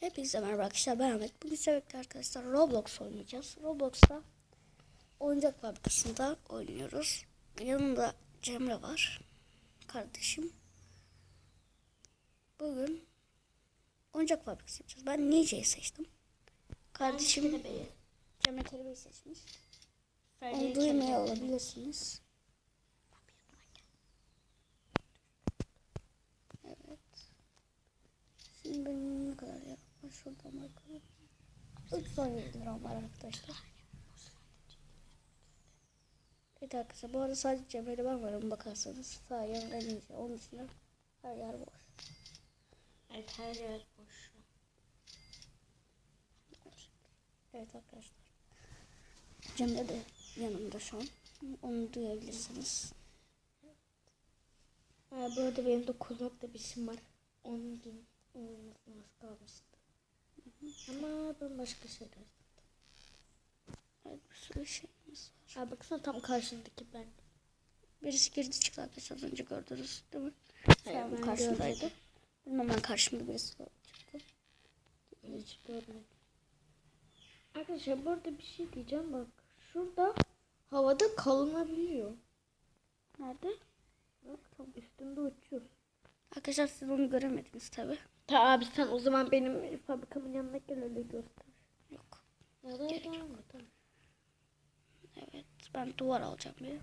Hepinize merhaba arkadaşlar ben Ahmet. Bugün sevgili arkadaşlar Roblox oynayacağız. Roblox'ta oyuncak fabrikasında oynuyoruz. Yanımda Cemre var. Kardeşim. Bugün oyuncak fabrikası yapacağız. Ben Nice'yi seçtim. Kardeşim Cemre Kelebeği seçmiş. Onu duymaya olabilirsiniz. Evet. Şimdi benim ne kadar ya? Şuradan bakalım. 317 liram var arkadaşlar. Evet arkadaşlar bu arada sadece Cemre'yle ben varım bakarsanız. Sağ yan en ince. Onun dışında her yer boş. Evet her yer boş. Evet arkadaşlar. Cemre de yanımda şu an. Onu duyabilirsiniz. Ha, bu arada benim de kulakta bir işim var. 10 gün olmasına az kalmıştı. Ama ben başka şeyler. Evet bir sürü şeyimiz var. Ha baksana tam karşındaki ben. Birisi girdi çıktı arkadaşlar az önce gördünüz değil mi? Hayır, ben karşımdaydı. Bilmem ben karşımda birisi çıktı. Hiç görmedim. Arkadaşlar bu arada bir şey diyeceğim bak. Şurada havada kalınabiliyor. Nerede? Bak tam üstünde uçuyor. Arkadaşlar siz onu göremediniz tabi. Ta abi sen o zaman benim fabrikamın yanına gel öyle göster. Yok. Ya da Gerek mı? Tamam. Evet ben duvar alacağım bir.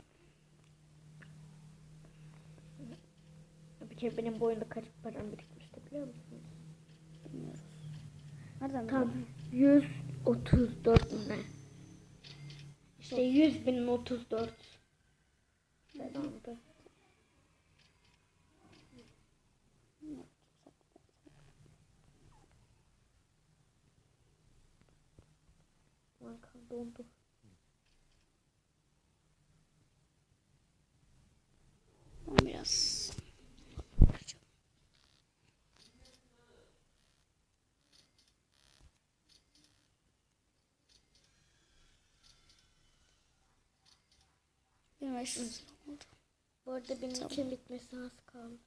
Bir kere benim boyunda kaç param birikmişti biliyor musun? Bilmiyoruz. Nereden Tam biliyorum? 134 mu ne? İşte 100 bin 34. Tamamdı. Banka dondu. Ben biraz Benim eşsiz oldu. Bu arada benim için bitmesi az kaldı.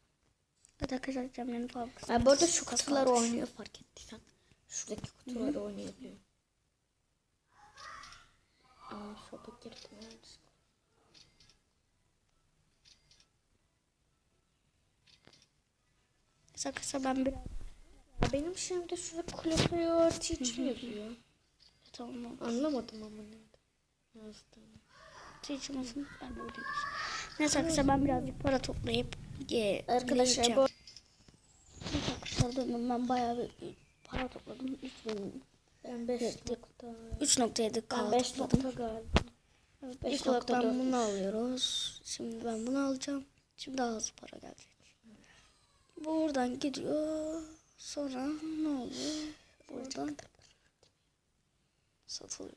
Evet arkadaşlar Cemre'nin fabrikası. Ha, bu arada şu kutular oynuyor fark ettiysen. Şuradaki kutular oynayabiliyor. Şopa girdim. yanlışlıkla. Evet Arkadaşlar ben biraz Ya benim şeyimde şurada Clover Teacher yazıyor. tamam oldu. Anlamadım ama neydi. Yazdığını. Teacher olsun ben de öyleyim. Neyse ben birazcık para toplayıp ye, Arkadaşlar bu arkadaşlar ben bayağı bir para topladım. 3000 ben 5 Evet, nokta. 3.7 Ben k 5 topladım. nokta galiba. Evet, Beş ilk olarak nokta ben bunu alıyoruz. Şimdi ben bunu alacağım. Şimdi daha az para gelecek. Buradan gidiyor. Sonra ne oluyor? Buradan satılıyor.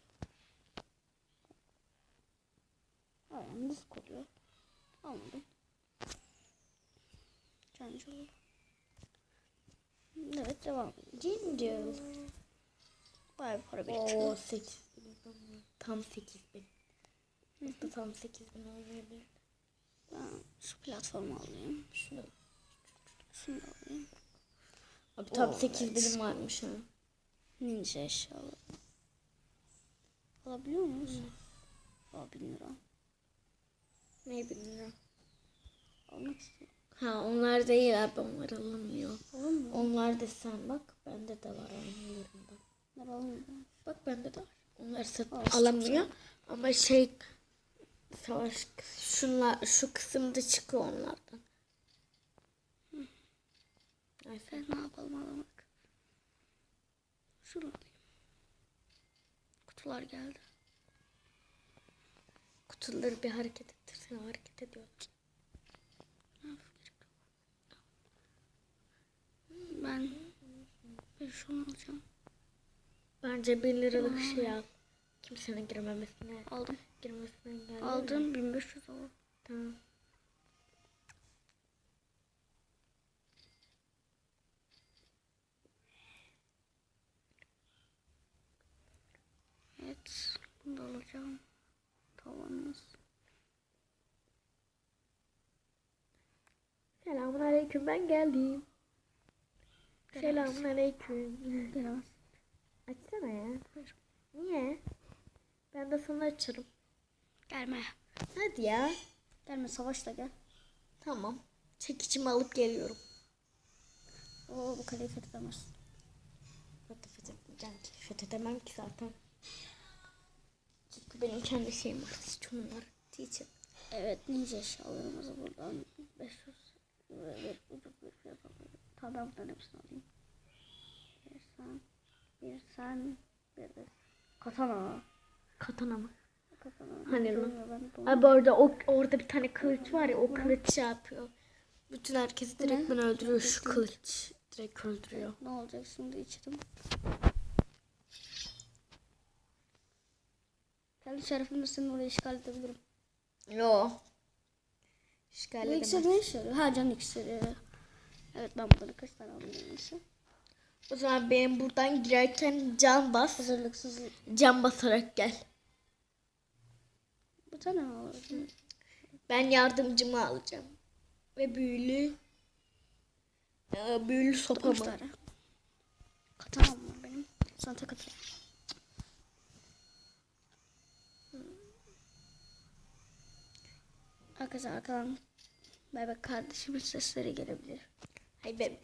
Aynen disk oluyor. Anladım. Cancılı. Evet devam edelim. Bayağı bir para biriktiriyor. Oo 8 bin. Tam 8 bin. Burada tam 8 bin oynayabilir. Ben şu platformu alayım. Şunu. Şunu da alayım. Abi tam Oo, 8 evet. binim varmış ha. Ninja eşyaları. Alabiliyor muyuz? Aa, bin lira. Ne bilmiyorum. Almak istiyorum. Ha onlar değil abi onlar alınmıyor. Mu? Onlar da sen bak bende de var aynılarından. Ben alayım. Bak bende de var. Onlar sat Aa, çok alamıyor ama şey savaş şunlar şu kısımda çıkıyor onlardan. Neyse. Sen ne yapalım alamak. Şunu alayım. Kutular geldi. Kutuları bir hareket ettirsene hareket ediyor. Ben ben şunu alacağım. Bence 1 liralık şey al. Kimsenin girmemesine Aldım. girmesine engel. Aldım 1500 oldu. Tamam. Evet. Bunu da alacağım. Tavanımız. Selamun aleyküm ben geldim. Selamünaleyküm. Gelemez. Açsana ya. Niye? Ben de sana açarım. Gelme. Hadi ya. Gelme savaşla gel. Tamam. Çekicimi alıp geliyorum. Oo bu kaleyi fethedemez. Hatta fethedemeyeceğim ki. Fethedemem ki zaten. Çünkü benim kendi şeyim var. Hiç var. Teacher. Evet ninja eşyalarımızı buradan 500 ve ucuz bir fiyat alıyorum. Tamam ben bunların hepsini alayım. Bir sen, bir sen, bir de katana. Katana mı? Katana. Hani lan? Bu arada o, orada bir tane kılıç var ya o kılıç şey yapıyor. Bütün herkesi direkt ben öldürüyor şu kılıç. Direkt öldürüyor. Ne olacak şimdi içerim. Kendi şerefimle senin orayı işgal edebilirim. Yo. İşgal edemez. iksir ne işe yarıyor? Ha can iksiri. Evet ben buradan birkaç tane alayım. O zaman benim buradan girerken can bas. Hazırlıksız Can basarak gel. bir tane mi alalım? Ben yardımcımı alacağım. Ve büyülü Ee, büyülü sopamı. Katanam var benim. Sana tek atayım. Hmm. Arkadaşlar arkadan bebek kardeşimin sesleri gelebilir. Hayır benim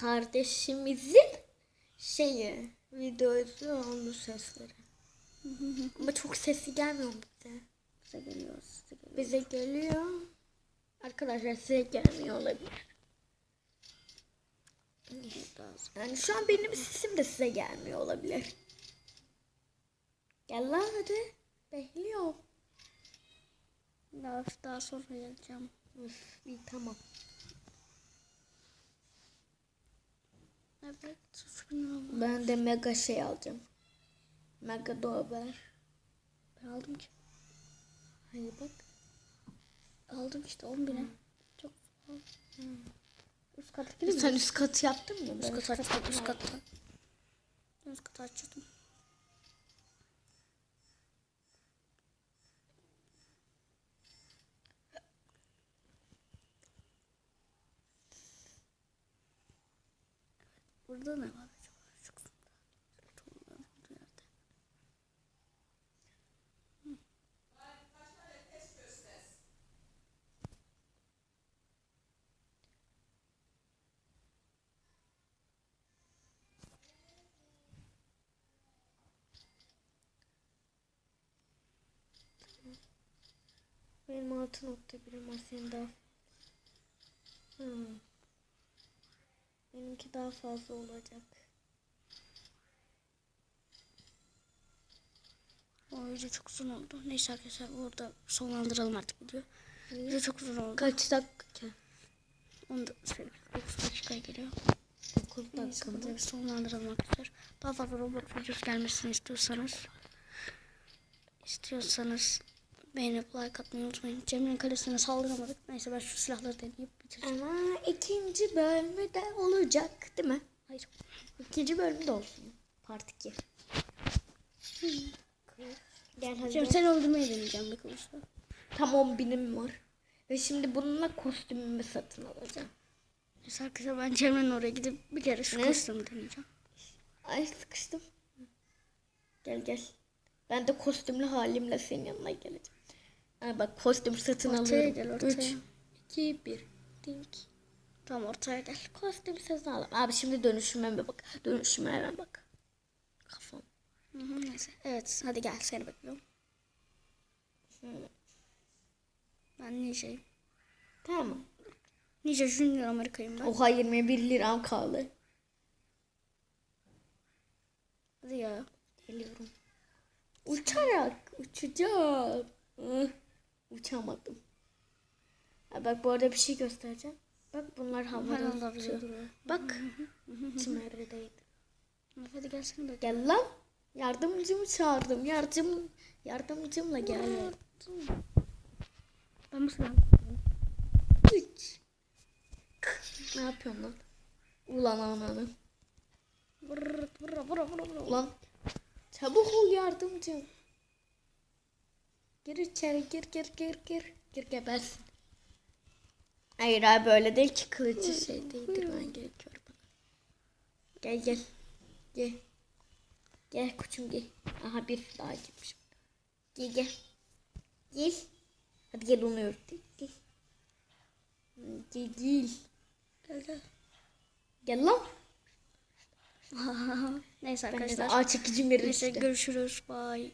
kardeşimizin şeyi videosu onun sesleri. Ama çok sesi gelmiyor bize. Size geliyor, size geliyor. Bize geliyor. Arkadaşlar size gelmiyor olabilir. Yani şu an benim sesim de size gelmiyor olabilir. Gel lan hadi. Bekliyorum. Daha, daha sonra geleceğim. Üf, iyi tamam. Evet. 3000 lira var. Ben de mega şey alacağım. Mega dober. Ben aldım ki. Hayır bak. Aldım işte 10 bine. Çok pahalı. Üst kata gidelim mi? Sen üst katı yaptın mı? Üst kata açtım. Üst katta. Üst kata açtım. Burada ne var acaba? Şu kısımda. Benim 6.1'im var senin daha. Hmm. Benimki daha fazla olacak. O video çok uzun oldu. Neyse arkadaşlar burada sonlandıralım artık video. Video çok uzun oldu. Kaç dakika? Onda şöyle 9 dakikaya geliyor. 9 Neyse dakika mı? bir sonlandıralım arkadaşlar. Daha fazla Roblox videosu gelmesini istiyorsanız istiyorsanız beğenip like atmayı unutmayın. Cemre'nin kalesine saldıramadık. Neyse ben şu silahları deneyip bitireceğim. Ama ikinci bölümü de olacak değil mi? Hayır. İkinci bölümü de olsun. Part 2. Gel hadi. Cemre seni öldürmeyi deneyeceğim bir kılıçla. Tam 10 binim var. Ve şimdi bununla kostümümü satın alacağım. Neyse arkadaşlar ben Cemre'nin oraya gidip bir kere şu Ne? kostümü deneyeceğim. Ay sıkıştım. Gel gel. Ben de kostümlü halimle senin yanına geleceğim. Ha bak kostüm satın Ortaya alıyorum. gel, ortaya. 3, 2, 1. Dink. Tamam ortaya gel. Kostüm satın alalım. Abi şimdi dönüşüme bir bak. Dönüşüme hemen bak. Kafam. Hı hı, neyse. Evet hadi gel seni bekliyorum. Ben Ninja'yım. Tamam. Ninja Junior Amerika'yım ben. Oha 21 liram kaldı. Hadi ya. Geliyorum. Uçarak uçacağım. Uçamadım. Ha, bak bu arada bir şey göstereceğim. Bak bunlar havada uçuyor. duruyor. Bak. Çimerdeydi. Hadi gel seni bekliyorum. Gel lan. Yardımcımı çağırdım. Yardım, yardımcımla gel. Ben silahı Üç. Ne yapıyorsun lan? Ulan ananı. Vurr, vurr, vurr, vurr, vurr. Ulan. Çabuk ol yardımcım. Gir içeri gir gir gir gir. Gir gebersin. Hayır abi öyle değil ki kılıcı şey değdirmen gerekiyor bana. Gel gel. Gel. Gel koçum gel. Aha bir daha girmiş. Gel gel. Gel. Hadi gel onu örteyim. Gel. Gel gel. Gel gel. Gel lan. Neyse Ben de arkadaşlar. ağ çekicim verir Neyse işte. görüşürüz. Bye.